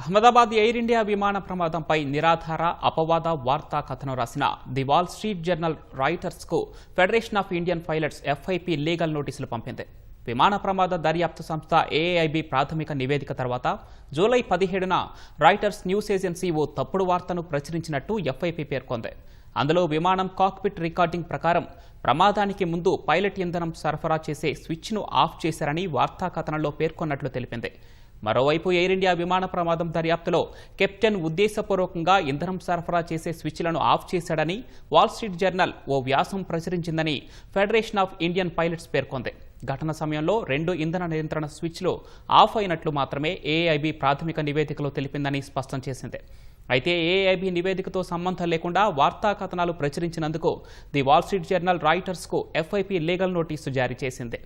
Ahmedabad air India విమాన ప్రమాదంపై నిరాధార అపవాద వార్తా కథనం రాసిన the Wall Street Journal రైటర్స్కు federation of Indian pilots FIP legal నోటీసులు పంపింది. విమాన ప్రమాద దర్యాప్తు సంస్థ ఏఐబి ప్రాథమిక నివేదిక తర్వాత జూలై పదిహేడున రైటర్స్ న్యూస్ ఏజెన్సీ ఓ తప్పుడు వార్తను ప్రచురించినట్టు ఎఫ్ఐపి పేర్కొంది. అందులో విమానం కాక్పిట్ రికార్డింగ్ ప్రకారం ప్రమాదానికి ముందు పైలట్ ఇంధనం సరఫరా చేసే స్విచ్ను ఆఫ్ చేశారని వార్తా కథనంలో పేర్కొన్నట్లు తెలిపింది. మరోవైపు ఎయిర్ ఇండియా విమాన ప్రమాదం దర్యాప్తులో కెప్టెన్ ఉద్దేశపూర్వకంగా ఇంధనం సరఫరా చేసే స్విచ్లను ఆఫ్ చేశాడని వాల్ స్ట్రీట్ జర్నల్ ఓ వ్యాసం ప్రచురించిందని ఫెడరేషన్ ఆఫ్ ఇండియన్ పైలట్స్ పేర్కొంది. ఘటన సమయంలో రెండు ఇంధన నియంత్రణ స్విచ్లు ఆఫ్ అయినట్లు మాత్రమే ఏఐబి ప్రాథమిక నివేదికలో తెలిపిందని స్పష్టం చేసింది. అయితే ఏఐబి నివేదికతో సంబంధం లేకుండా వార్తా కథనాలు ప్రచురించినందుకు ది వాల్ స్ట్రీట్ జర్నల్ రైటర్స్కు ఎఫ్ఐపి లీగల్ నోటీసు జారీ చేసింది.